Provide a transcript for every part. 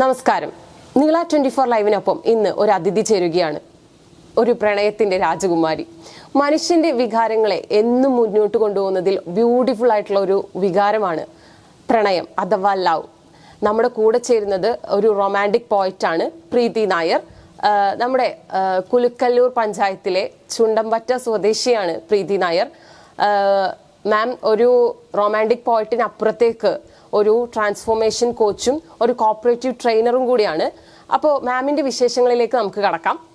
നമസ്കാരം. നീള twenty four ലൈവിനൊപ്പം ഇന്ന് ഒരു അതിഥി ചേരുകയാണ്. ഒരു പ്രണയത്തിന്റെ രാജകുമാരി. മനുഷ്യന്റെ വികാരങ്ങളെ എന്നും മുന്നോട്ട് കൊണ്ടുപോകുന്നതിൽ ബ്യൂട്ടിഫുൾ ആയിട്ടുള്ള ഒരു വികാരമാണ് പ്രണയം അഥവാ ലവ്. നമ്മുടെ കൂടെ ചേരുന്നത് ഒരു റൊമാന്റിക് പോയിറ്റാണ് പ്രീതി നായർ. നമ്മുടെ കുലുക്കല്ലൂർ പഞ്ചായത്തിലെ ചുണ്ടമ്പറ്റ സ്വദേശിയാണ് പ്രീതി നായർ. മാം ഒരു റൊമാന്റിക് പോയിന്റിന് അപ്പുറത്തേക്ക് ഒരു ട്രാൻസ്ഫോർമേഷൻ കോച്ചും ഒരു കോപ്പറേറ്റീവ് ട്രെയിനറും കൂടിയാണ്. അപ്പോൾ മാമിന്റെ വിശേഷങ്ങളിലേക്ക് നമുക്ക് കടക്കാം.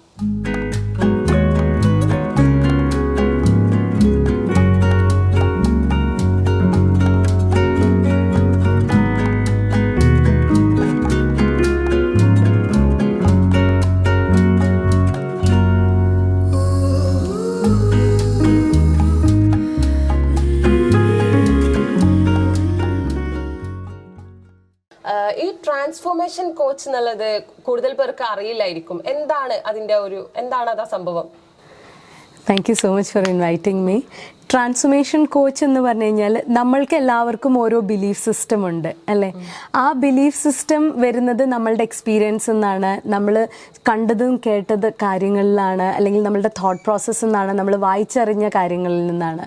കോച്ച് എന്നുള്ളത് കൂടുതൽ പേർക്ക് അറിയില്ലായിരിക്കും. എന്താണ് അതിന്റെ ഒരു എന്താണ് അത് സംഭവം? Thank you so much for inviting me transformation coach എന്ന് പറഞ്ഞു കഴിഞ്ഞാൽ നമ്മൾക്ക് എല്ലാവർക്കും ഓരോ ബിലീഫ് സിസ്റ്റം ഉണ്ട് അല്ലേ? ആ ബിലീഫ് സിസ്റ്റം വരുന്നത് നമ്മളുടെ എക്സ്പീരിയൻസ് എന്നാണ്. നമ്മൾ കണ്ടതും കേട്ടത് കാര്യങ്ങളിലാണ് അല്ലെങ്കിൽ നമ്മളുടെ തോട്ട് പ്രോസസ്സ് എന്നാണ് നമ്മൾ വായിച്ചറിഞ്ഞ കാര്യങ്ങളിൽ നിന്നാണ്.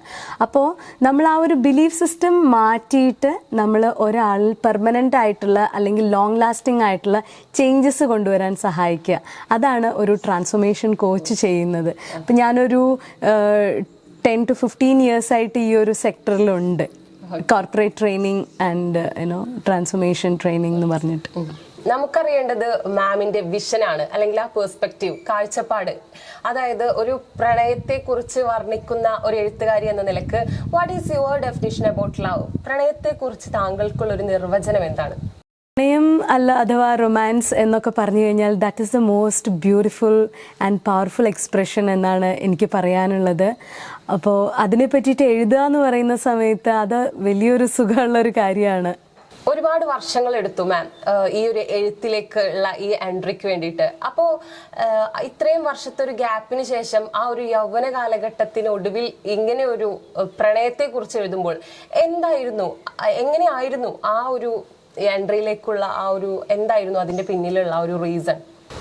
അപ്പോൾ നമ്മൾ ആ ഒരു ബിലീഫ് സിസ്റ്റം മാറ്റിയിട്ട് നമ്മൾ ഒരാൾ പെർമനന്റ് ആയിട്ടുള്ള അല്ലെങ്കിൽ ലോങ് ലാസ്റ്റിംഗ് ആയിട്ടുള്ള ചേഞ്ചസ് കൊണ്ടുവരാൻ സഹായിക്കുക. അതാണ് ഒരു ട്രാൻസ്ഫോർമേഷൻ കോച്ച് ചെയ്യുന്നത്. അപ്പം ഞാനൊരു ടെൻ ടു ഫിഫ്റ്റീൻ ഇയേഴ്സ് ആയിട്ട് ഈ ഒരു സെക്ടറിലുണ്ട് corporate training and you know transformation training എന്ന് പറഞ്ഞിട്ട്. നമുക്കറിയേണ്ടത് മാമിന്റെ വിഷൻ ആണ് അല്ലെങ്കിൽ ആ പേഴ്സ്പെക്റ്റീവ് കാഴ്ചപ്പാട്. അതായത് ഒരു പ്രണയത്തെ കുറിച്ച് വർണിക്കുന്ന ഒരു എഴുത്തുകാരി എന്ന നിലയ്ക്ക് what is your definition about love പ്രണയത്തെ കുറിച്ച് താങ്കൾക്കുള്ള ഒരു നിർവചനം എന്താണ്? പ്രണയം അല്ല അഥവാ റൊമാൻസ് എന്നൊക്കെ പറഞ്ഞു കഴിഞ്ഞാൽ that is the most beautiful and powerful expression എന്നാണ് എനിക്ക് പറയാനുള്ളത്. അപ്പോൾ അതിനെ പറ്റിയിട്ട് എഴുതുക എന്ന് പറയുന്ന സമയത്ത് അത് വലിയൊരു സുഖമുള്ള ഒരു കാര്യമാണ്. ഒരുപാട് വർഷങ്ങൾ എടുത്തു മാം ഈ ഒരു എഴുത്തിലേക്കുള്ള ഈ എൻട്രിക്ക് വേണ്ടിയിട്ട്. അപ്പോൾ ഇത്രയും വർഷത്തെ ഒരു ഗ്യാപ്പിന് ശേഷം ആ ഒരു യൗവന കാലഘട്ടത്തിന് ഒടുവിൽ ഇങ്ങനെ ഒരു പ്രണയത്തെ കുറിച്ച് എഴുതുമ്പോൾ എന്തായിരുന്നു? എങ്ങനെയായിരുന്നു ആ ഒരു എൻട്രിയിലേക്കുള്ള ആ ഒരു എന്തായിരുന്നു അതിന്റെ പിന്നിലുള്ള ഒരു റീസൺ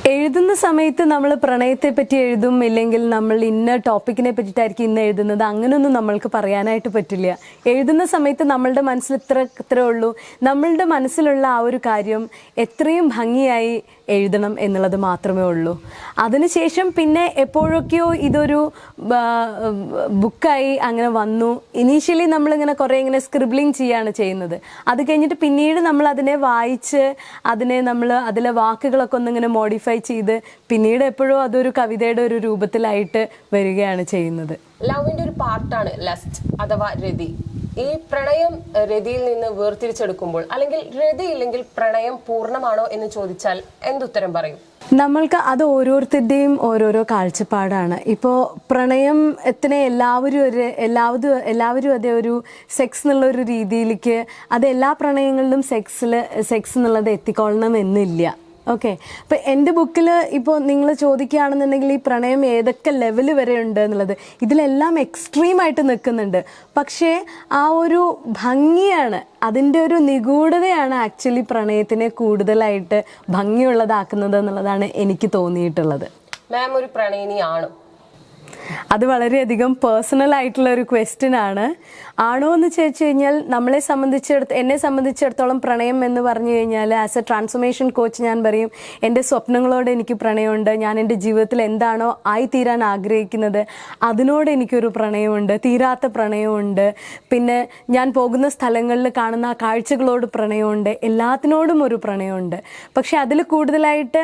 എഴുതുന്ന സമയത്ത് നമ്മൾ പ്രണയത്തെ പറ്റി എഴുതും ഇല്ലെങ്കിൽ നമ്മൾ ഇന്ന ടോപ്പിക്കിനെ പറ്റിയിട്ടായിരിക്കും ഇന്ന് എഴുതുന്നത് അങ്ങനെയൊന്നും നമ്മൾക്ക് പറയാനായിട്ട് പറ്റില്ല. എഴുതുന്ന സമയത്ത് നമ്മളുടെ മനസ്സിൽ ഇത്ര ഇത്രേ ഉള്ളൂ. നമ്മളുടെ മനസ്സിലുള്ള ആ ഒരു കാര്യം എത്രയും ഭംഗിയായി എഴുതണം എന്നുള്ളത് മാത്രമേ ഉള്ളൂ. അതിനുശേഷം പിന്നെ എപ്പോഴൊക്കെയോ ഇതൊരു ബുക്കായി അങ്ങനെ വന്നു. ഇനീഷ്യലി നമ്മളിങ്ങനെ കുറേ ഇങ്ങനെ സ്ക്രിബ്ലിങ് ചെയ്യാണ് ചെയ്യുന്നത്. അത് കഴിഞ്ഞിട്ട് പിന്നീട് നമ്മൾ അതിനെ വായിച്ച് അതിനെ നമ്മൾ അതിലെ വാക്കുകളൊക്കെ ഒന്നിങ്ങനെ മോഡിഫൈ ചെയ്ത് പിന്നീട് എപ്പോഴും അതൊരു കവിതയുടെ ഒരു രൂപത്തിലായിട്ട് വരികയാണ് ചെയ്യുന്നത്. ലവിന്റെ ഒരു പാർട്ടാണ് ലസ്റ്റ് അഥവാ രതി. ഈ പ്രണയം രതിയിൽ നിന്ന് വേർതിരിച്ചെടുക്കുമ്പോൾ അല്ലെങ്കിൽ രതി ഇല്ലെങ്കിൽ പ്രണയം പൂർണമാണോ എന്ന് ചോദിച്ചാൽ എന്തുത്തരം പറയും? നമ്മൾക്ക് അത് ഓരോരുത്തരുടെയും ഓരോരോ കാഴ്ചപ്പാടാണ്. ഇപ്പോൾ പ്രണയത്തിനെ എല്ലാവരും ഒരു എല്ലാവരും എല്ലാവരും അതേ ഒരു സെക്സ് എന്നുള്ള ഒരു രീതിയിലേക്ക് അത് എല്ലാ പ്രണയങ്ങളിലും സെക്സിൽ സെക്സ് എന്നുള്ളത് എത്തിക്കൊള്ളണം എന്നില്ല. ഓക്കെ അപ്പം എന്റെ ബുക്കിൽ ഇപ്പോൾ നിങ്ങൾ ചോദിക്കുകയാണെന്നുണ്ടെങ്കിൽ ഈ പ്രണയം ഏതൊക്കെ ലെവൽ വരെ ഉണ്ട് എന്നുള്ളത്. ഇതിലെല്ലാം എക്സ്ട്രീം ആയിട്ട് നിൽക്കുന്നുണ്ട്. പക്ഷേ ആ ഒരു ഭംഗിയാണ് അതിന്റെ ഒരു നിഗൂഢതയാണ് ആക്ച്വലി പ്രണയത്തിനെ കൂടുതലായിട്ട് ഭംഗിയുള്ളതാക്കുന്നത് എന്നുള്ളതാണ് എനിക്ക് തോന്നിയിട്ടുള്ളത്. മാം ഒരു പ്രണയിനിയാണ്. അത് വളരെയധികം പേഴ്സണൽ ആയിട്ടുള്ള ഒരു ക്വസ്റ്റ്യൻ ആണ്. ആണോ എന്ന് ചോദിച്ചു കഴിഞ്ഞാൽ നമ്മളെ സംബന്ധിച്ചിടത്ത് എന്നെ സംബന്ധിച്ചിടത്തോളം പ്രണയം എന്ന് പറഞ്ഞു കഴിഞ്ഞാൽ ആസ് എ ട്രാൻസ്ഫോർമേഷൻ കോച്ച് ഞാൻ പറയും എന്റെ സ്വപ്നങ്ങളോട് എനിക്ക് പ്രണയമുണ്ട് ഞാൻ എന്റെ ജീവിതത്തിൽ എന്താണോ ആയി തീരാൻ ആഗ്രഹിക്കുന്നത് അതിനോട് എനിക്കൊരു പ്രണയമുണ്ട് തീരാത്ത പ്രണയമുണ്ട്. പിന്നെ ഞാൻ പോകുന്ന സ്ഥലങ്ങളിൽ കാണുന്ന ആ കാഴ്ചകളോട് പ്രണയമുണ്ട് എല്ലാത്തിനോടും ഒരു പ്രണയമുണ്ട്. പക്ഷെ അതിൽ കൂടുതലായിട്ട്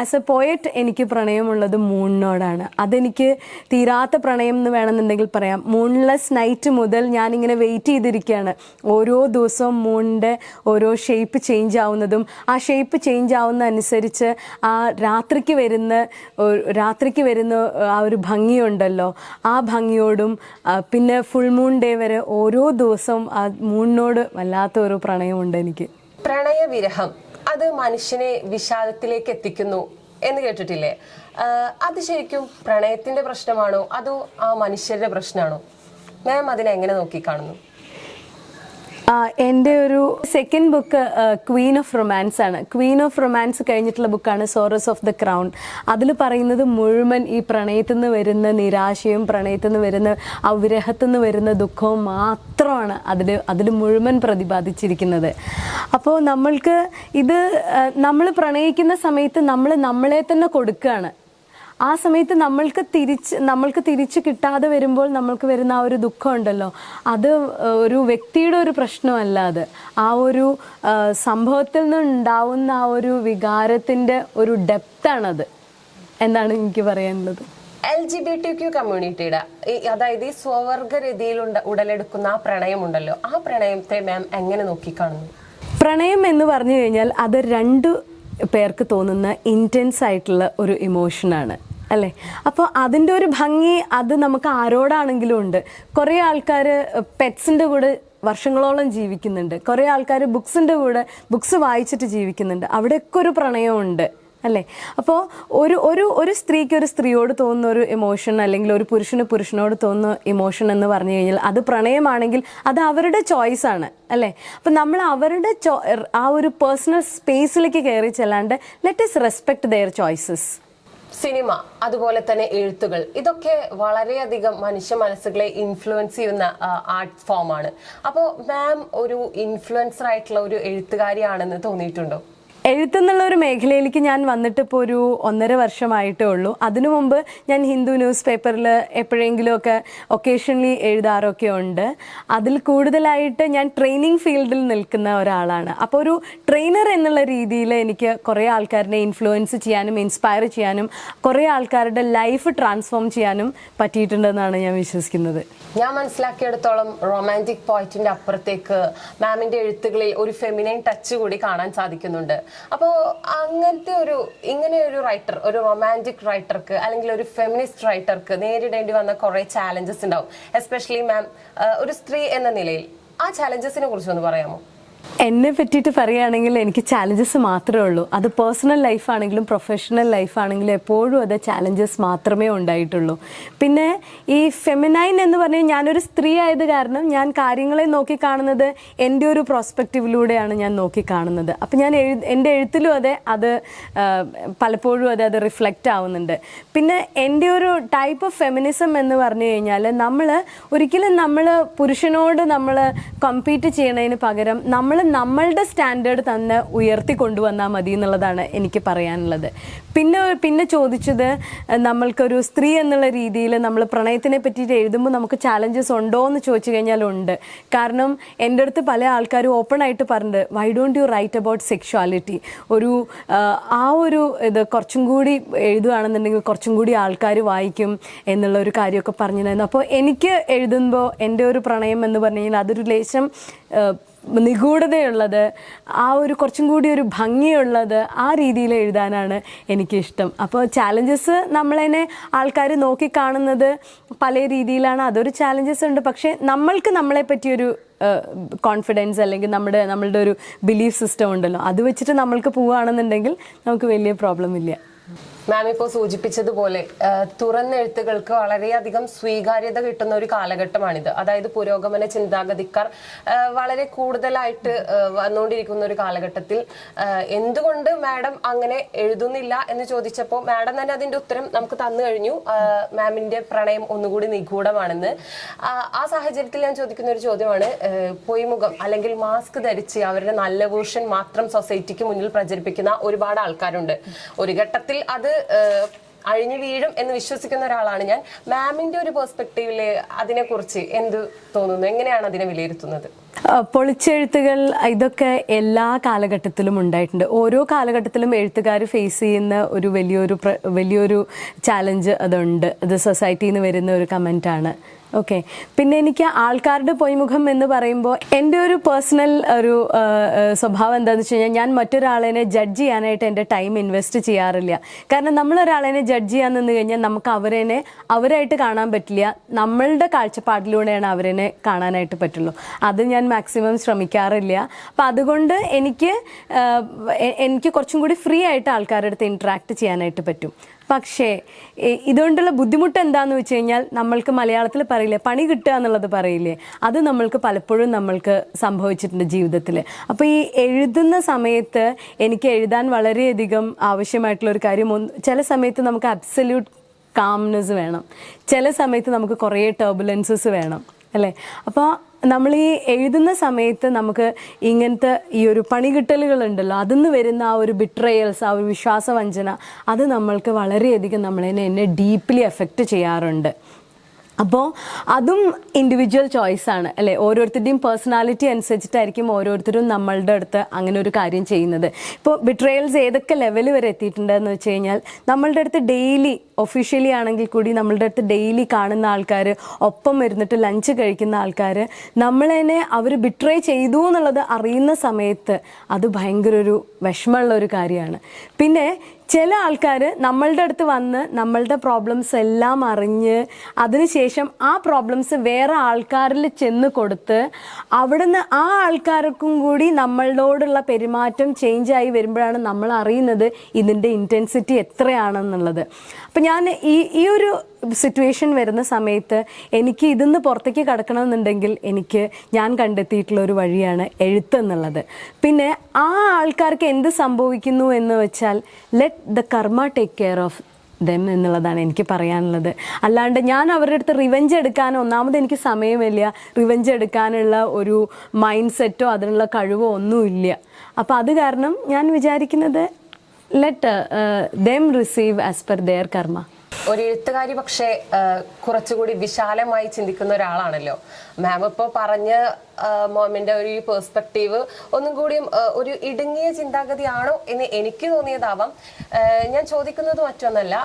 ആസ് എ പോയറ്റ് എനിക്ക് പ്രണയമുള്ളത് മൂണിനോടാണ് അതെനിക്ക് തീരാത്ത പ്രണയം എന്ന് വേണമെന്നുണ്ടെങ്കിൽ പറയാം. മൂൺലെസ് നൈറ്റ് മുതൽ ഞാനിങ്ങനെ വെയിറ്റ് ചെയ്തിരിക്കുകയാണ് ഓരോ ദിവസവും മൂണിന്റെ ഓരോ ഷേപ്പ് ചേഞ്ച് ആവുന്നതും ആ ഷേപ്പ് ചേഞ്ച് ആവുന്ന അനുസരിച്ച് ആ രാത്രിക്ക് വരുന്ന രാത്രിക്ക് വരുന്ന ആ ഒരു ഭംഗിയുണ്ടല്ലോ. ആ ഭംഗിയോടും പിന്നെ ഫുൾ മൂൺ ഡേ വരെ ഓരോ ദിവസവും ആ മൂണിനോട് വല്ലാത്ത ഒരു പ്രണയമുണ്ട് എനിക്ക്. പ്രണയവിരഹം അത് മനുഷ്യനെ വിഷാദത്തിലേക്ക് എത്തിക്കുന്നു എന്ന് കേട്ടിട്ടില്ലേ? അത് ശരിക്കും പ്രണയത്തിന്റെ പ്രശ്നമാണോ? അതോ ആ മനുഷ്യരുടെ പ്രശ്നമാണോ? മാം അതിനെ എങ്ങനെ നോക്കിക്കാണുന്നു കാണുന്നു? എന്റെ ഒരു second book queen of romance ആണ്. ക്വീൻ ഓഫ് റൊമാൻസ് കഴിഞ്ഞിട്ടുള്ള ബുക്കാണ് സോറസ് ഓഫ് ദ ക്രൗൺ അതിൽ പറയുന്നത് മുഴുവൻ ഈ പ്രണയത്തിൽ നിന്ന് വരുന്ന നിരാശയും പ്രണയത്തിൽ നിന്ന് വരുന്ന അവിരഹത്തു നിന്ന് വരുന്ന ദുഃഖവും മാത്രമാണ് അതിൽ അതിൽ മുഴുവൻ പ്രതിപാദിച്ചിരിക്കുന്നത്. അപ്പോൾ നമ്മൾക്ക് ഇത് നമ്മൾ പ്രണയിക്കുന്ന സമയത്ത് നമ്മൾ നമ്മളെ തന്നെ കൊടുക്കുകയാണ്. ആ സമയത്ത് നമ്മൾക്ക് തിരിച്ച് നമ്മൾക്ക് തിരിച്ച് കിട്ടാതെ വരുമ്പോൾ നമ്മൾക്ക് വരുന്ന ആ ഒരു ദുഃഖം ഉണ്ടല്ലോ അത് ഒരു വ്യക്തിയുടെ ഒരു പ്രശ്നമല്ല അത്. ആ ഒരു സംഭവത്തിൽ നിന്നുണ്ടാവുന്ന ആ ഒരു വികാരത്തിന്റെ ഒരു ഡെപ്താണത്. എന്നാണ് എനിക്ക് പറയാനുള്ളത്. L G B T Q കമ്മ്യൂണിറ്റിയുടെ അതായത് ഈ സ്വവർഗരതിയിൽ ഉടലെടുക്കുന്ന ആ പ്രണയമുണ്ടല്ലോ. ആ പ്രണയത്തെ മാം എങ്ങനെ നോക്കിക്കാണുന്നു? പ്രണയം എന്ന് പറഞ്ഞു കഴിഞ്ഞാൽ അത് രണ്ട് പേർക്ക് തോന്നുന്ന ഇന്റൻസ് ആയിട്ടുള്ള ഒരു ഇമോഷനാണ് അല്ലേ? അപ്പോൾ അതിന്റെ ഒരു ഭംഗി അത് നമുക്ക് ആരോടാണെങ്കിലും ഉണ്ട്. കുറേ ആൾക്കാർ പെറ്റ്സിന്റെ കൂടെ വർഷങ്ങളോളം ജീവിക്കുന്നുണ്ട്. കുറേ ആൾക്കാർ ബുക്സിന്റെ കൂടെ ബുക്സ് വായിച്ചിട്ട് ജീവിക്കുന്നുണ്ട്. അവിടെയൊക്കെ ഒരു പ്രണയമുണ്ട്. അല്ലേ? അപ്പോൾ ഒരു ഒരു ഒരു സ്ത്രീക്ക് ഒരു സ്ത്രീയോട് തോന്നുന്ന ഒരു ഇമോഷൻ അല്ലെങ്കിൽ ഒരു പുരുഷന് പുരുഷനോട് തോന്നുന്ന ഇമോഷൻ എന്ന് പറഞ്ഞു കഴിഞ്ഞാൽ അത് പ്രണയമാണെങ്കിൽ അത് അവരുടെ ചോയ്സ് ആണ് അല്ലേ? അപ്പം നമ്മൾ അവരുടെ ചോ- ആ ഒരു പേഴ്സണൽ സ്പേസിലേക്ക് കയറി ചെല്ലാണ്ട് let us respect their choices cinema അതുപോലെ തന്നെ എഴുത്തുകൾ ഇതൊക്കെ വളരെയധികം മനുഷ്യ മനസ്സുകളെ ഇൻഫ്ലുവൻസ് ചെയ്യുന്ന ആർട്ട് ഫോമാണ് അപ്പോൾ മാം ഒരു ഇൻഫ്ലുവൻസർ ആയിട്ടുള്ള ഒരു എഴുത്തുകാരിയാണെന്ന് തോന്നിയിട്ടുണ്ടോ? എഴുത്തെന്നുള്ള ഒരു മേഖലയിലേക്ക് ഞാൻ വന്നിട്ട് ഇപ്പോൾ ഒരു ഒന്നര വർഷമായിട്ടേ ഉള്ളൂ. അതിനു മുമ്പ് ഞാൻ ഹിന്ദു ന്യൂസ് പേപ്പറിൽ എപ്പോഴെങ്കിലുമൊക്കെ ഒക്കേഷണലി എഴുതാറൊക്കെ ഉണ്ട്. അതിൽ കൂടുതലായിട്ട് ഞാൻ ട്രെയിനിങ് ഫീൽഡിൽ നിൽക്കുന്ന ഒരാളാണ്. അപ്പോൾ ഒരു ട്രെയിനർ എന്നുള്ള രീതിയിൽ എനിക്ക് കുറേ ആൾക്കാരനെ ഇൻഫ്ലുവൻസ് ചെയ്യാനും ഇൻസ്പയർ ചെയ്യാനും കുറേ ആൾക്കാരുടെ ലൈഫ് ട്രാൻസ്ഫോം ചെയ്യാനും പറ്റിയിട്ടുണ്ടെന്നാണ് ഞാൻ വിശ്വസിക്കുന്നത്. ഞാൻ മനസ്സിലാക്കിയെടുത്തോളം റൊമാന്റിക് പോയിറ്റിന്റെ അപ്പുറത്തേക്ക് മാമിന്റെ എഴുത്തുകളിൽ ഒരു ഫെമിനൈൻ ടച്ച് കൂടി കാണാൻ സാധിക്കുന്നുണ്ട്. അപ്പോൾ അങ്ങനത്തെ ഒരു ഇങ്ങനെ ഒരു റൈറ്റർ ഒരു റൊമാന്റിക് റൈറ്റർക്ക് അല്ലെങ്കിൽ ഒരു ഫെമിനിസ്റ്റ് റൈറ്റർക്ക് നേരിടേണ്ടി വന്ന കുറെ ചാലഞ്ചസ് ഉണ്ടാവും. എസ്പെഷ്യലി മാം ഒരു സ്ത്രീ എന്ന നിലയിൽ ആ ചാലഞ്ചസിനെ കുറിച്ച് ഒന്ന് പറയാമോ? എന്നെ പറ്റിയിട്ട് പറയുകയാണെങ്കിൽ എനിക്ക് ചാലഞ്ചസ് മാത്രമേ ഉള്ളൂ. അത് പേഴ്സണൽ ലൈഫാണെങ്കിലും പ്രൊഫഷണൽ ലൈഫാണെങ്കിലും എപ്പോഴും അത് ചാലഞ്ചസ് മാത്രമേ ഉണ്ടായിട്ടുള്ളൂ. പിന്നെ ഈ ഫെമിനൈൻ എന്ന് പറഞ്ഞാൽ ഞാനൊരു സ്ത്രീ ആയത് കാരണം ഞാൻ കാര്യങ്ങളെ നോക്കി കാണുന്നത് എന്റെ ഒരു പ്രോസ്പെക്റ്റീവിലൂടെയാണ് ഞാൻ നോക്കി കാണുന്നത്. അപ്പം ഞാൻ എഴു എന്റെ എഴുത്തിലും അതെ അത് പലപ്പോഴും അതെ അത് റിഫ്ലക്റ്റ് ആവുന്നുണ്ട്. പിന്നെ എന്റെ ഒരു ടൈപ്പ് ഓഫ് ഫെമിനിസം എന്ന് പറഞ്ഞു കഴിഞ്ഞാൽ നമ്മൾ ഒരിക്കലും നമ്മൾ പുരുഷനോട് നമ്മൾ കമ്പീറ്റ് ചെയ്യണതിന് പകരം നമ്മൾ നമ്മളുടെ സ്റ്റാൻഡേർഡ് തന്നെ ഉയർത്തി കൊണ്ടുവന്നാൽ മതി എന്നുള്ളതാണ് എനിക്ക് പറയാനുള്ളത്. പിന്നെ പിന്നെ ചോദിച്ചത് നമ്മൾക്കൊരു സ്ത്രീ എന്നുള്ള രീതിയിൽ നമ്മൾ പ്രണയത്തിനെ പറ്റിയിട്ട് എഴുതുമ്പോൾ നമുക്ക് ചാലഞ്ചസ് ഉണ്ടോ എന്ന് ചോദിച്ചു കഴിഞ്ഞാൽ ഉണ്ട്. കാരണം എന്റെ അടുത്ത് പല ആൾക്കാരും ഓപ്പൺ ആയിട്ട് പറഞ്ഞിട്ട് why don't you write about sexuality ഒരു ആ ഒരു ഇത് കുറച്ചും കൂടി എഴുതുകയാണെന്നുണ്ടെങ്കിൽ കുറച്ചും കൂടി ആൾക്കാർ വായിക്കും എന്നുള്ള ഒരു കാര്യമൊക്കെ പറഞ്ഞിരുന്നു അപ്പോൾ എനിക്ക് എഴുതുമ്പോൾ എന്റെ ഒരു പ്രണയം എന്ന് പറഞ്ഞു കഴിഞ്ഞാൽ അതൊരു ലേശം നിഗൂഢതയുള്ളത് ആ ഒരു കുറച്ചും കൂടി ഒരു ഭംഗിയുള്ളത് ആ രീതിയിൽ എഴുതാനാണ് എനിക്കിഷ്ടം. അപ്പോൾ ചാലഞ്ചസ് നമ്മളതിനെ ആൾക്കാർ നോക്കിക്കാണുന്നത് പല രീതിയിലാണ്. അതൊരു ചാലഞ്ചസ് ഉണ്ട്. പക്ഷേ നമ്മൾക്ക് നമ്മളെ പറ്റിയൊരു കോൺഫിഡൻസ് അല്ലെങ്കിൽ നമ്മുടെ നമ്മളുടെ ഒരു ബിലീഫ് സിസ്റ്റം ഉണ്ടല്ലോ. അത് വെച്ചിട്ട് നമ്മൾക്ക് പോവുകയാണെന്നുണ്ടെങ്കിൽ നമുക്ക് വലിയ പ്രോബ്ലം ഇല്ല. മാം ഇപ്പോൾ സൂചിപ്പിച്ചതുപോലെ തുറന്നെഴുത്തുകൾക്ക് വളരെയധികം സ്വീകാര്യത കിട്ടുന്ന ഒരു കാലഘട്ടമാണിത്. അതായത് പുരോഗമന ചിന്താഗതിക്കാർ വളരെ കൂടുതലായിട്ട് വന്നുകൊണ്ടിരിക്കുന്ന ഒരു കാലഘട്ടത്തിൽ എന്തുകൊണ്ട് മാഡം അങ്ങനെ എഴുതുന്നില്ല എന്ന് ചോദിച്ചപ്പോൾ മാഡം തന്നെ അതിന്റെ ഉത്തരം നമുക്ക് തന്നു കഴിഞ്ഞു. മാമിന്റെ പ്രണയം ഒന്നുകൂടി നിഗൂഢമാണെന്ന്. ആ, സാഹചര്യത്തിൽ ഞാൻ ചോദിക്കുന്ന ഒരു ചോദ്യമാണ് പൊയ്മുഖം അല്ലെങ്കിൽ മാസ്ക് ധരിച്ച് അവരുടെ നല്ല വേർഷൻ മാത്രം സൊസൈറ്റിക്ക് മുന്നിൽ പ്രചരിപ്പിക്കുന്ന ഒരുപാട് ആൾക്കാരുണ്ട്. ഒരു ഘട്ടത്തിൽ അത് അഴിഞ്ഞു വീഴും എന്ന് വിശ്വസിക്കുന്ന ഒരാളാണ് ഞാൻ. മാമിന്റെ ഒരു പെർസ്പെക്റ്റീവിൽ അതിനെക്കുറിച്ച് എന്ത് തോന്നുന്നു? എങ്ങനെയാണ് അതിനെ വിലയിരുത്തുന്നത്? പൊളിച്ചെഴുത്തുകൾ ഇതൊക്കെ എല്ലാ കാലഘട്ടത്തിലും ഉണ്ടായിട്ടുണ്ട്. ഓരോ കാലഘട്ടത്തിലും എഴുത്തുകാർ ഫേസ് ചെയ്യുന്ന ഒരു വലിയൊരു വലിയൊരു ചാലഞ്ച് അതുണ്ട്. അത് സൊസൈറ്റിയിൽ നിന്ന് വരുന്ന ഒരു കമന്റാണ് ഓക്കെ പിന്നെ എനിക്ക് ആൾക്കാരുടെ പൊയ്മുഖം എന്ന് പറയുമ്പോൾ എന്റെ ഒരു പേഴ്സണൽ ഒരു സ്വഭാവം എന്താണെന്ന് വെച്ച് കഴിഞ്ഞാൽ ഞാൻ മറ്റൊരാളെ ജഡ്ജ് ചെയ്യാനായിട്ട് എന്റെ ടൈം ഇൻവെസ്റ്റ് ചെയ്യാറില്ല. കാരണം നമ്മളൊരാളെ ജഡ്ജ് ചെയ്യാൻ നിന്ന് കഴിഞ്ഞാൽ നമുക്ക് അവരെ അവരായിട്ട് കാണാൻ പറ്റില്ല. നമ്മളുടെ കാഴ്ചപ്പാടിലൂടെയാണ് അവരെ കാണാനായിട്ട് പറ്റുള്ളൂ. അത് ഞാൻ മാക്സിമം ശ്രമിക്കാറില്ല. അപ്പം അതുകൊണ്ട് എനിക്ക് എനിക്ക് കുറച്ചും കൂടി ഫ്രീ ആയിട്ട് ആൾക്കാരുടെ അടുത്ത് ഇൻട്രാക്ട് ചെയ്യാനായിട്ട് പറ്റും. പക്ഷേ ഇതുകൊണ്ടുള്ള ബുദ്ധിമുട്ട് എന്താന്ന് വെച്ച് കഴിഞ്ഞാൽ നമ്മൾക്ക് മലയാളത്തിൽ പറയില്ലേ പണി കിട്ടുക എന്നുള്ളത് പറയില്ലേ? അത് നമ്മൾക്ക് പലപ്പോഴും നമ്മൾക്ക് സംഭവിച്ചിട്ടുണ്ട് ജീവിതത്തിൽ അപ്പോൾ ഈ എഴുതുന്ന സമയത്ത് എനിക്ക് എഴുതാൻ വളരെയധികം ആവശ്യമായിട്ടുള്ള ഒരു കാര്യം ചില സമയത്ത് നമുക്ക് അബ്സല്യൂട്ട് കാംനെസ് വേണം. ചില സമയത്ത് നമുക്ക് കുറേ ടർബുലൻസസ് വേണം അല്ലേ? അപ്പോൾ നമ്മൾ ഈ എഴുതുന്ന സമയത്ത് നമുക്ക് ഇങ്ങനത്തെ ഈ ഒരു പണികിട്ടലുകളുണ്ടല്ലോ അതിൽ നിന്ന് വരുന്ന ആ ഒരു ബിട്രയൽസ് ആ ഒരു വിശ്വാസവഞ്ചന അത് നമ്മൾക്ക് വളരെയധികം നമ്മളെന്നെ എന്നെ ഡീപ്ലി എഫക്റ്റ് ചെയ്യാറുണ്ട്. അപ്പോൾ അതും ഇൻഡിവിജ്വൽ ചോയ്സ് ആണ് അല്ലേ? ഓരോരുത്തരുടെയും പേഴ്സണാലിറ്റി അനുസരിച്ചിട്ടായിരിക്കും ഓരോരുത്തരും നമ്മളുടെ അടുത്ത് അങ്ങനെ ഒരു കാര്യം ചെയ്യുന്നത്. ഇപ്പോൾ ബിട്രയൽസ് ഏതൊക്കെ ലെവൽ വരെ എത്തിയിട്ടുണ്ടെന്ന് വെച്ച് കഴിഞ്ഞാൽ നമ്മളുടെ അടുത്ത് ഡെയിലി ഒഫീഷ്യലി ആണെങ്കിൽ കൂടി നമ്മളുടെ അടുത്ത് ഡെയിലി കാണുന്ന ആൾക്കാർ ഒപ്പം ഇരുന്നിട്ട് ലഞ്ച് കഴിക്കുന്ന ആൾക്കാർ നമ്മളതിനെ അവർ ബിട്രേ ചെയ്തു എന്നുള്ളത് അറിയുന്ന സമയത്ത് അത് ഭയങ്കര ഒരു വിഷമമുള്ള ഒരു കാര്യമാണ്. പിന്നെ ചില ആൾക്കാർ നമ്മളുടെ അടുത്ത് വന്ന് നമ്മളുടെ പ്രോബ്ലംസ് എല്ലാം അറിഞ്ഞ് അതിനുശേഷം ആ പ്രോബ്ലംസ് വേറെ ആൾക്കാരിൽ ചെന്ന് കൊടുത്ത് അവിടുന്ന് ആ ആൾക്കാർക്കും കൂടി നമ്മളോടുള്ള പെരുമാറ്റം ചേഞ്ച് ആയി വരുമ്പോഴാണ് നമ്മൾ അറിയുന്നത് ഇതിന്റെ ഇന്റൻസിറ്റി എത്രയാണെന്നുള്ളത്. അപ്പം ഞാൻ ഈ ഈ ഒരു സിറ്റുവേഷൻ വരുന്ന സമയത്ത് എനിക്ക് ഇതിന്ന് പുറത്തേക്ക് കടക്കണമെന്നുണ്ടെങ്കിൽ എനിക്ക് ഞാൻ കണ്ടെത്തിയിട്ടുള്ള ഒരു വഴിയാണ് എഴുത്ത് എന്നുള്ളത്. പിന്നെ ആ ആൾക്കാർക്ക് എന്ത് സംഭവിക്കുന്നു എന്ന് വെച്ചാൽ let the karma take care of them എന്നുള്ളതാണ് എനിക്ക് പറയാനുള്ളത്. അല്ലാണ്ട് ഞാൻ അവരുടെ അടുത്ത് റിവെഞ്ച് എടുക്കാൻ ഒന്നാമത് എനിക്ക് സമയമില്ല. റിവെഞ്ച് എടുക്കാനുള്ള ഒരു മൈൻഡ് സെറ്റോ അതിനുള്ള കഴിവോ ഒന്നുമില്ല. അപ്പോൾ അത് കാരണം ഞാൻ വിചാരിക്കുന്നത് let them receive as per their karma ഒരു എഴുത്തുകാരി പക്ഷേ ആ, കുറച്ചുകൂടി വിശാലമായി ചിന്തിക്കുന്ന ഒരാളാണല്ലോ. മാം ഇപ്പോൾ പറഞ്ഞ മോമിന്റെ ഒരു പേഴ്സ്പെക്റ്റീവ് ഒന്നും കൂടിയും ഒരു ഇടുങ്ങിയ ചിന്താഗതിയാണോ എന്ന് എനിക്ക് തോന്നിയതാവാം. ഞാൻ ചോദിക്കുന്നത് മറ്റൊന്നല്ല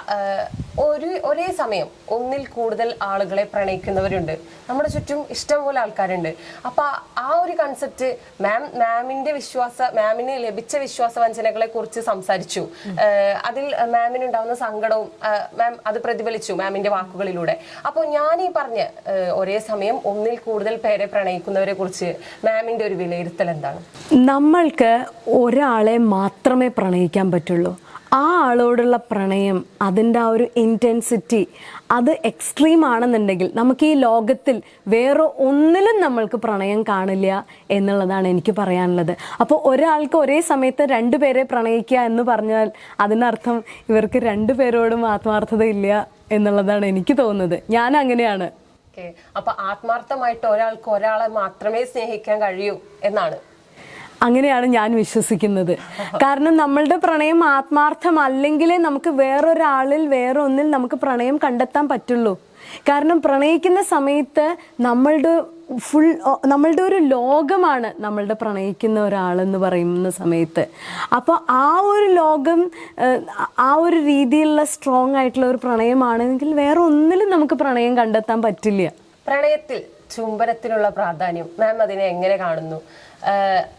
ഒരു ഒരേ സമയം ഒന്നിൽ കൂടുതൽ ആളുകളെ പ്രണയിക്കുന്നവരുണ്ട്. നമ്മുടെ ചുറ്റും ഇഷ്ടംപോലെ ആൾക്കാരുണ്ട്. അപ്പൊ ആ ഒരു കൺസെപ്റ്റ് മാം മാമിന്റെ വിശ്വാസ മാമിന് ലഭിച്ച വിശ്വാസ വഞ്ചനകളെ കുറിച്ച് സംസാരിച്ചു. അതിൽ മാമിന് ഉണ്ടാവുന്ന സങ്കടവും മാം അത് പ്രതിഫലിച്ചു മാമിന്റെ വാക്കുകളിലൂടെ. അപ്പോൾ ഞാൻ ഈ പറഞ്ഞ ഒരേ സമയം ഒന്നിൽ കൂടുതൽ പേരെ പ്രണയിക്കുന്നവരെ കുറിച്ച് മാമിന്റെ ഒരു വിലയിരുത്തൽ എന്താണ്? നമ്മൾക്ക് ഒരാളെ മാത്രമേ പ്രണയിക്കാൻ പറ്റുള്ളൂ. ആ ആളോടുള്ള പ്രണയം അതിന്റെ ആ ഒരു ഇന്റൻസിറ്റി അത് എക്സ്ട്രീം ആണെന്നുണ്ടെങ്കിൽ നമുക്ക് ഈ ലോകത്തിൽ വേറെ ഒന്നിലും നമ്മൾക്ക് പ്രണയം കാണില്ല എന്നുള്ളതാണ് എനിക്ക് പറയാനുള്ളത്. അപ്പോൾ ഒരാൾക്ക് ഒരേ സമയത്ത് രണ്ടു പേരെ പ്രണയിക്കുക എന്ന് പറഞ്ഞാൽ അതിനർത്ഥം ഇവർക്ക് രണ്ടുപേരോടും ആത്മാർത്ഥത ഇല്ല എന്നുള്ളതാണ് എനിക്ക് തോന്നുന്നത്. ഞാൻ അങ്ങനെയാണ്. അപ്പൊ ആത്മാർത്ഥമായിട്ട് ഒരാൾക്ക് ഒരാളെ മാത്രമേ സ്നേഹിക്കാൻ കഴിയൂ എന്നാണ്. അങ്ങനെയാണ് ഞാൻ വിശ്വസിക്കുന്നത്. കാരണം നമ്മളുടെ പ്രണയം ആത്മാർത്ഥം ആത്മാർത്ഥമല്ലെങ്കിലേ നമുക്ക് വേറൊരാളിൽ വേറെ ഒന്നിൽ നമുക്ക് പ്രണയം കണ്ടെത്താൻ പറ്റുള്ളൂ. കാരണം പ്രണയിക്കുന്ന സമയത്ത് നമ്മളുടെ ഫുൾ നമ്മളുടെ ഒരു ലോകമാണ് നമ്മളുടെ പ്രണയിക്കുന്ന ഒരാളെന്ന് പറയുന്ന സമയത്ത്. അപ്പോൾ ആ ഒരു ലോകം ആ ഒരു രീതിയിലുള്ള സ്ട്രോങ് ആയിട്ടുള്ള ഒരു പ്രണയമാണെങ്കിൽ വേറെ ഒന്നിലും നമുക്ക് പ്രണയം കണ്ടെത്താൻ പറ്റില്ല. പ്രണയത്തിൽ ചുംബനത്തിനുള്ള പ്രാധാന്യം മാം അതിനെ എങ്ങനെ കാണുന്നു?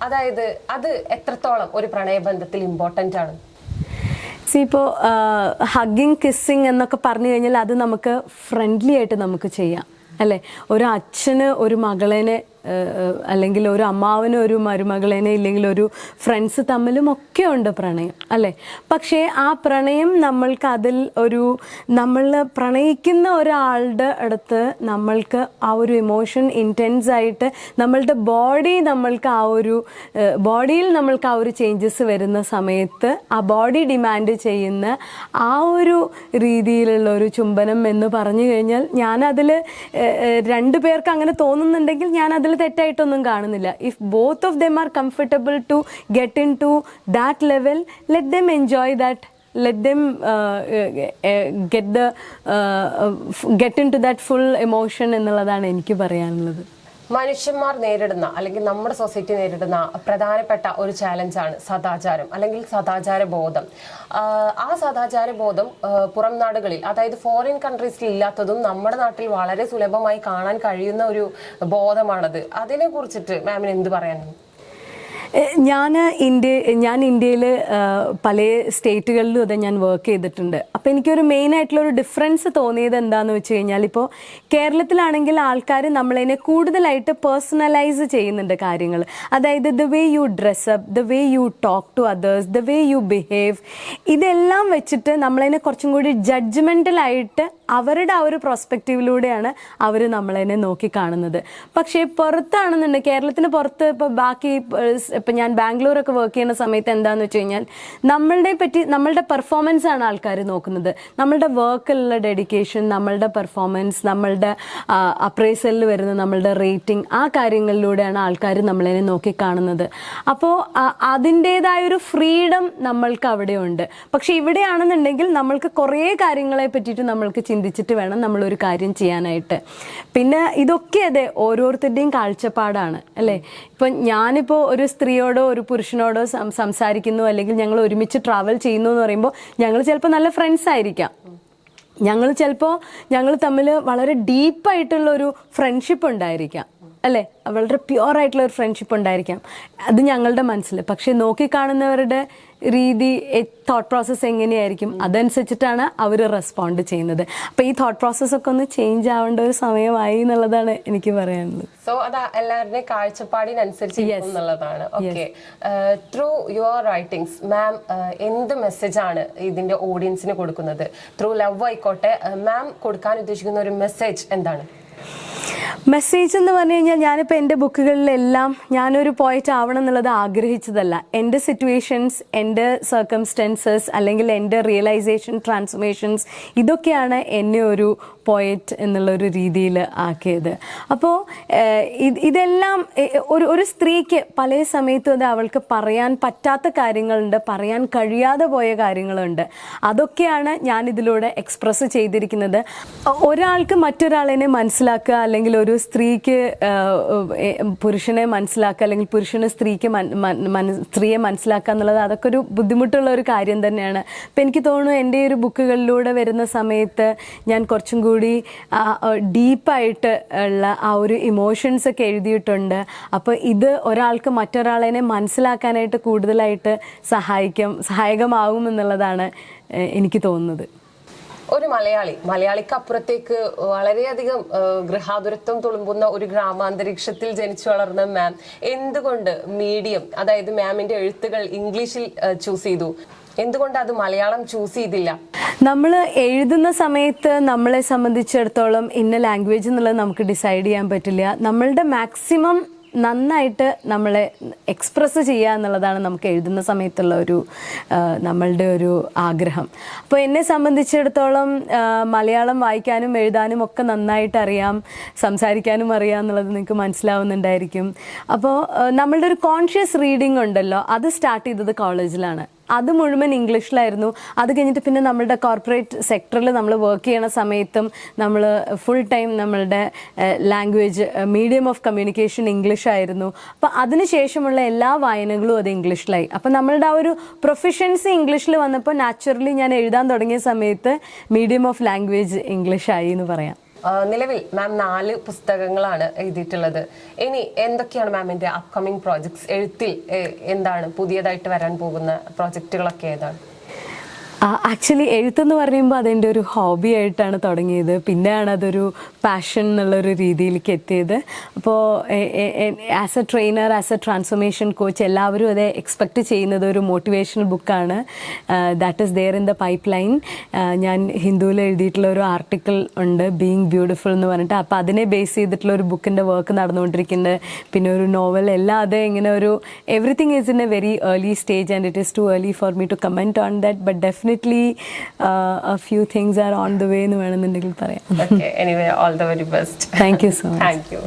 അതായത് അത് എത്രത്തോളം ഒരു പ്രണയബന്ധത്തിൽ ഇമ്പോർട്ടന്റ് ആണ്? സി ഇപ്പോൾ ഹഗ്ഗിങ് കിസ്സിങ് എന്നൊക്കെ പറഞ്ഞു കഴിഞ്ഞാൽ അത് നമുക്ക് ഫ്രണ്ട്ലി ആയിട്ട് നമുക്ക് ചെയ്യാം. അല്ലേ? ഒരു അച്ഛന് ഒരു ഏഹ്, അല്ലെങ്കിൽ ഒരു അമ്മാവനും ഒരു മരുമകളേനെ ഇല്ലെങ്കിൽ ഒരു ഫ്രണ്ട്സ് തമ്മിലും ഒക്കെ ഉണ്ട് പ്രണയം അല്ലേ? പക്ഷേ ആ പ്രണയം നമ്മൾക്ക് അതിൽ ഒരു നമ്മൾ പ്രണയിക്കുന്ന ഒരാളുടെ അടുത്ത് നമ്മൾക്ക് ആ ഒരു ഇമോഷൻ ഇന്റൻസ് ആയിട്ട് നമ്മളുടെ ബോഡി നമ്മൾക്ക് ആ ഒരു ബോഡിയിൽ നമ്മൾക്ക് ആ ഒരു ചേഞ്ചസ് വരുന്ന സമയത്ത് ആ ബോഡി ഡിമാൻഡ് ചെയ്യുന്ന ആ ഒരു രീതിയിലുള്ള ഒരു ചുംബനം എന്ന് പറഞ്ഞു കഴിഞ്ഞാൽ ഞാനതിൽ രണ്ടു പേർക്ക് അങ്ങനെ തോന്നുന്നുണ്ടെങ്കിൽ ഞാൻ അതിൽ തെറ്റായിട്ടൊന്നും കാണുന്നില്ല. If both of them are comfortable to get into that level let them enjoy that let them get the get into that full emotion എന്നുള്ളതാണ് എനിക്ക് പറയാനുള്ളത്. മനുഷ്യന്മാർ നേരിടുന്ന അല്ലെങ്കിൽ നമ്മുടെ സൊസൈറ്റി നേരിടുന്ന പ്രധാനപ്പെട്ട ഒരു ചാലഞ്ചാണ് സദാചാരം അല്ലെങ്കിൽ സദാചാര ബോധം. ആ സദാചാര ബോധം പുറം നാടുകളിൽ അതായത് ഫോറിൻ കൺട്രീസിൽ ഇല്ലാത്തതും നമ്മുടെ നാട്ടിൽ വളരെ സുലഭമായി കാണാൻ കഴിയുന്ന ഒരു ബോധമാണത്. അതിനെ കുറിച്ചിട്ട് മാമിന് എന്ത് പറയാനുണ്ട്? ഞാൻ ഇന്ത്യ ഞാൻ ഇന്ത്യയിൽ പല സ്റ്റേറ്റുകളിലും അതെ ഞാൻ വർക്ക് ചെയ്തിട്ടുണ്ട്. അപ്പോൾ എനിക്കൊരു മെയിൻ ആയിട്ടുള്ള ഒരു ഡിഫറൻസ് തോന്നിയത് എന്താണെന്ന് വെച്ച് കഴിഞ്ഞാൽ ഇപ്പോൾ കേരളത്തിലാണെങ്കിൽ ആൾക്കാർ നമ്മളതിനെ കൂടുതലായിട്ട് പേഴ്സണലൈസ് ചെയ്യുന്നുണ്ട് കാര്യങ്ങൾ അതായത് the way you dress up the way you talk to others the way you behave ഇതെല്ലാം വെച്ചിട്ട് നമ്മളതിനെ കുറച്ചും കൂടി ജഡ്ജ്മെന്റലായിട്ട് അവരുടെ ആ ഒരു പ്രോസ്പെക്റ്റീവിലൂടെയാണ് അവർ നമ്മളതിനെ നോക്കി കാണുന്നത്. പക്ഷേ പുറത്താണെന്നുണ്ടെങ്കിൽ കേരളത്തിന് പുറത്ത് ഇപ്പോൾ ബാക്കി ഇപ്പം ഞാൻ ബാംഗ്ലൂരൊക്കെ വർക്ക് ചെയ്യുന്ന സമയത്ത് എന്താണെന്ന് വെച്ച് കഴിഞ്ഞാൽ നമ്മളുടെ പറ്റി നമ്മളുടെ പെർഫോമൻസ് ആണ് ആൾക്കാർ നോക്കുന്നത്. നമ്മളുടെ വർക്കിലുള്ള ഡെഡിക്കേഷൻ നമ്മളുടെ പെർഫോമൻസ് നമ്മളുടെ അപ്രൈസലിൽ വരുന്ന നമ്മളുടെ റേറ്റിംഗ് ആ കാര്യങ്ങളിലൂടെയാണ് ആൾക്കാർ നമ്മളതിനെ നോക്കി കാണുന്നത്. അപ്പോൾ അതിന്റേതായൊരു ഫ്രീഡം നമ്മൾക്ക് അവിടെയുണ്ട് പക്ഷേ ഇവിടെയാണെന്നുണ്ടെങ്കിൽ നമ്മൾക്ക് കുറേ കാര്യങ്ങളെ പറ്റിയിട്ട് നമ്മൾക്ക് ചിന്തിച്ചിട്ട് വേണം നമ്മളൊരു കാര്യം ചെയ്യാനായിട്ട്. പിന്നെ ഇതൊക്കെ അതെ ഓരോരുത്തരുടെയും കാഴ്ചപ്പാടാണ് അല്ലേ? ഇപ്പം ഞാനിപ്പോൾ ഒരു സ്ത്രീയോടോ ഒരു പുരുഷനോടോ സംസാരിക്കുന്നു അല്ലെങ്കിൽ ഞങ്ങൾ ഒരുമിച്ച് ട്രാവൽ ചെയ്യുന്നു എന്ന് പറയുമ്പോൾ ഞങ്ങൾ ചിലപ്പോൾ നല്ല ഫ്രണ്ട്സ് ആയിരിക്കാം. ഞങ്ങൾ ചിലപ്പോൾ ഞങ്ങൾ തമ്മിൽ വളരെ ഡീപ്പായിട്ടുള്ള ഒരു ഫ്രണ്ട്ഷിപ്പ് ഉണ്ടായിരിക്കാം. അല്ലേ? വളരെ പ്യുവർ ആയിട്ടുള്ള ഒരു ഫ്രണ്ട്ഷിപ്പ് ഉണ്ടായിരിക്കാം. അത് ഞങ്ങളുടെ മനസ്സിൽ. പക്ഷേ നോക്കിക്കാണുന്നവരുടെ രീതി തോട്ട് പ്രോസസ്സ് എങ്ങനെയായിരിക്കും? അതനുസരിച്ചിട്ടാണ് അവർ റെസ്പോണ്ട് ചെയ്യുന്നത്. അപ്പോൾ ഈ തോട്ട് പ്രോസസ്സൊക്കെ ഒന്ന് ചേഞ്ച് ആവേണ്ട ഒരു സമയമായി എന്നുള്ളതാണ് എനിക്ക് പറയാനുള്ളത്. സോ അത് എല്ലാവരുടെയും കാഴ്ചപ്പാടിനനുസരിച്ച് എന്നുള്ളതാണ്. Okay through your writings ma'am എന്ത് മെസ്സേജ് ആണ് ഇതിന്റെ ഓഡിയൻസിന് കൊടുക്കുന്നത്? ത്രൂ ലവ് ആയിക്കോട്ടെ മാം കൊടുക്കാൻ ഉദ്ദേശിക്കുന്ന ഒരു മെസ്സേജ് എന്താണ്? മെസ്സേജ് എന്ന് പറഞ്ഞു കഴിഞ്ഞാൽ ഞാനിപ്പോൾ എന്റെ ബുക്കുകളിലെല്ലാം ഞാനൊരു പോയിറ്റ് ആവണം എന്നുള്ളത് ആഗ്രഹിച്ചതല്ല. എന്റെ സിറ്റുവേഷൻസ് എന്റെ സർക്കംസ്റ്റൻസസ് അല്ലെങ്കിൽ എന്റെ റിയലൈസേഷൻ ട്രാൻസ്ഫോർമേഷൻസ് ഇതൊക്കെയാണ് എന്നെ ഒരു പോയറ്റ് എന്നുള്ള ഒരു രീതിയിൽ ആക്കിയത്. അപ്പോൾ ഇതെല്ലാം ഒരു ഒരു സ്ത്രീക്ക് പല സമയത്തും അത് അവൾക്ക് പറയാൻ പറ്റാത്ത കാര്യങ്ങളുണ്ട് പറയാൻ കഴിയാതെ പോയ കാര്യങ്ങളുണ്ട്. അതൊക്കെയാണ് ഞാൻ ഇതിലൂടെ എക്സ്പ്രസ് ചെയ്തിരിക്കുന്നത്. ഒരാൾക്ക് മറ്റൊരാളിനെ മനസ്സിലാക്കുക അല്ലെങ്കിൽ ഒരു സ്ത്രീക്ക് പുരുഷനെ മനസ്സിലാക്കുക അല്ലെങ്കിൽ പുരുഷന് സ്ത്രീക്ക് സ്ത്രീയെ മനസ്സിലാക്കുക എന്നുള്ളത് അതൊക്കെ ഒരു ബുദ്ധിമുട്ടുള്ള ഒരു കാര്യം തന്നെയാണ്. അപ്പം എനിക്ക് തോന്നുന്നു എന്റെ ഒരു ബുക്കുകളിലൂടെ വരുന്ന സമയത്ത് ഞാൻ കുറച്ചും കൂടി ഡീപ്പായിട്ട് ഉള്ള ആ ഒരു ഇമോഷൻസ് ഒക്കെ എഴുതിയിട്ടുണ്ട്. അപ്പോൾ ഇത് ഒരാൾക്ക് മറ്റൊരാളെ മനസ്സിലാക്കാനായിട്ട് കൂടുതലായിട്ട് സഹായിക്കും സഹായകമാകും എന്നുള്ളതാണ് എനിക്ക് തോന്നുന്നത്. ഒരു മലയാളി മലയാളിക്ക് അപ്പുറത്തേക്ക് വളരെയധികം ഗൃഹാതുരത്വം തുളുമ്പുന്ന ഒരു ഗ്രാമാന്തരീക്ഷത്തിൽ ജനിച്ചു വളർന്ന മാം എന്തുകൊണ്ട് മീഡിയം അതായത് മാമിന്റെ എഴുത്തുകൾ ഇംഗ്ലീഷിൽ ചൂസ് ചെയ്തു? എന്തുകൊണ്ട് അത് മലയാളം ചൂസ് ചെയ്തില്ല? നമ്മൾ എഴുതുന്ന സമയത്ത് നമ്മളെ സംബന്ധിച്ചിടത്തോളം ഇന്ന ലാംഗ്വേജ് എന്നുള്ളത് നമുക്ക് ഡിസൈഡ് ചെയ്യാൻ പറ്റില്ല. നമ്മളുടെ മാക്സിമം നന്നായിട്ട് നമ്മളെ എക്സ്പ്രസ് ചെയ്യുക എന്നുള്ളതാണ് നമുക്ക് എഴുതുന്ന സമയത്തുള്ള ഒരു നമ്മളുടെ ഒരു ആഗ്രഹം. അപ്പോൾ എന്നെ സംബന്ധിച്ചിടത്തോളം മലയാളം വായിക്കാനും എഴുതാനും ഒക്കെ നന്നായിട്ട് അറിയാം സംസാരിക്കാനും അറിയാം എന്നുള്ളത് നിങ്ങൾക്ക് മനസ്സിലാവുന്നുണ്ടായിരിക്കും. അപ്പോൾ നമ്മളുടെ ഒരു കോൺഷ്യസ് റീഡിംഗ് ഉണ്ടല്ലോ അത് സ്റ്റാർട്ട് ചെയ്തത് കോളേജിലാണ് അത് മുഴുവൻ ഇംഗ്ലീഷിലായിരുന്നു. അത് കഴിഞ്ഞിട്ട് പിന്നെ നമ്മളുടെ കോർപ്പറേറ്റ് സെക്ടറിൽ നമ്മൾ വർക്ക് ചെയ്യണ സമയത്തും നമ്മൾ ഫുൾ ടൈം നമ്മളുടെ language medium of communication English ആയിരുന്നു. അപ്പോൾ അതിനുശേഷമുള്ള എല്ലാ വായനകളും അത് ഇംഗ്ലീഷിലായി. അപ്പോൾ നമ്മളുടെ ആ ഒരു പ്രൊഫഷൻസി ഇംഗ്ലീഷിൽ വന്നപ്പോൾ നാച്ചുറലി ഞാൻ എഴുതാൻ തുടങ്ങിയ സമയത്ത് മീഡിയം ഓഫ് ലാംഗ്വേജ് ഇംഗ്ലീഷ് ആയി എന്ന് പറയാം. നിലവിൽ മാം നാല് പുസ്തകങ്ങളാണ് എഴുതിയിട്ടുള്ളത്. ഇനി എന്തൊക്കെയാണ് മാമിന്റെ അപ്കമിങ് പ്രോജക്ട്സ് എഴുത്തിൽ എന്താണ് പുതിയതായിട്ട് വരാൻ പോകുന്ന പ്രോജക്റ്റുകളൊക്കെ ഏതാണ്? ആക്ച്വലി എഴുത്തെന്ന് പറയുമ്പോൾ അതെന്റെ ഒരു ഹോബി ആയിട്ടാണ് തുടങ്ങിയത്. പിന്നെയാണ് അതൊരു പാഷൻ എന്നുള്ളൊരു രീതിയിലേക്ക് എത്തിയത്. അപ്പോൾ as a trainer as a transformation coach എല്ലാവരും അത് എക്സ്പെക്റ്റ് ചെയ്യുന്നത് ഒരു മോട്ടിവേഷണൽ ബുക്കാണ് that is there in the pipeline ഞാൻ ഹിന്ദുവിൽ എഴുതിയിട്ടുള്ള ഒരു ആർട്ടിക്കിൾ ഉണ്ട് ബീങ് ബ്യൂട്ടിഫുൾ എന്ന് പറഞ്ഞിട്ട്. അപ്പോൾ അതിനെ ബേസ് ചെയ്തിട്ടുള്ള ഒരു ബുക്കിന്റെ വർക്ക് നടന്നുകൊണ്ടിരിക്കുന്നുണ്ട്. പിന്നെ ഒരു നോവൽ എല്ലാം അത് ഇങ്ങനെ ഒരു everything is in a very early stage and it is too early for me to comment on that but definitely few things are on the way എന്ന് വേണമെന്നുണ്ടെങ്കിൽ പറയാം. All the very best thank you so much thank you